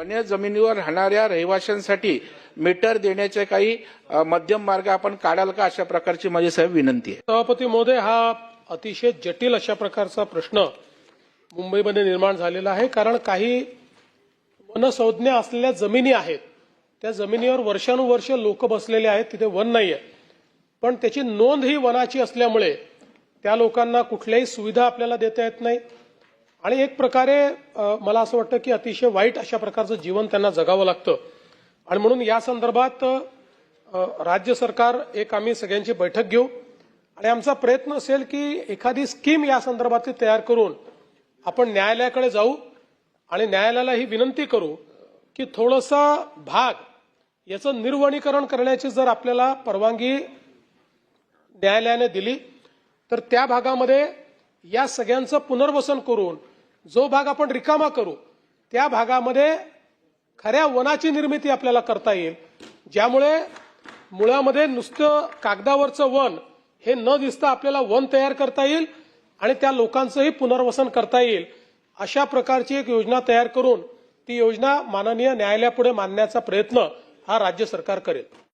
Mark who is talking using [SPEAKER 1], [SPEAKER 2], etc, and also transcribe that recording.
[SPEAKER 1] वन्य जमिनीवर राहणाऱ्या रहिवाशांसाठी मीटर देण्याचे काही मध्यम मार्ग आपण काढाल का अशा प्रकारची माझी साहेब विनंती आहे.
[SPEAKER 2] सभापती महोदय हा अतिशय जटिल अशा प्रकारचा प्रश्न मुंबईमध्ये निर्माण झालेला आहे. कारण काही वनसंज्ञा असलेल्या जमिनी आहेत. त्या जमिनीवर वर्षानुवर्ष लोक बसलेले आहेत. तिथे वन नाही आहे पण त्याची नोंद ही वनाची असल्यामुळे त्या लोकांना कुठल्याही सुविधा आपल्याला देता येत नाही. आणि एक प्रकारे मला असं वाटतं की अतिशय वाईट अशा प्रकारचं जीवन त्यांना जगावं लागतं. आणि म्हणून या संदर्भात राज्य सरकार एक आम्ही सगळ्यांची बैठक घेऊ. आणि आमचा प्रयत्न असेल की एखादी स्कीम या संदर्भातली तयार करून आपण न्यायालयाकडे जाऊ आणि न्यायालयाला ही विनंती करू की थोडासा भाग याचं निर्वणीकरण करण्याची जर आपल्याला परवानगी न्यायालयाने दिली तर त्या भागामध्ये या सगळ्यांचं पुनर्वसन करून जो भाग आपण रिकामा करू त्या भागामध्ये खऱ्या वनाची निर्मिती आपल्याला करता येईल ज्यामुळे मुळामध्ये नुसतं कागदावरचं वन हे न दिसता आपल्याला वन तयार करता येईल आणि त्या लोकांचंही पुनर्वसन करता येईल अशा प्रकारची एक योजना तयार करून ती योजना माननीय न्यायालयापुढे मांडण्याचा प्रयत्न हा राज्य सरकार करेल.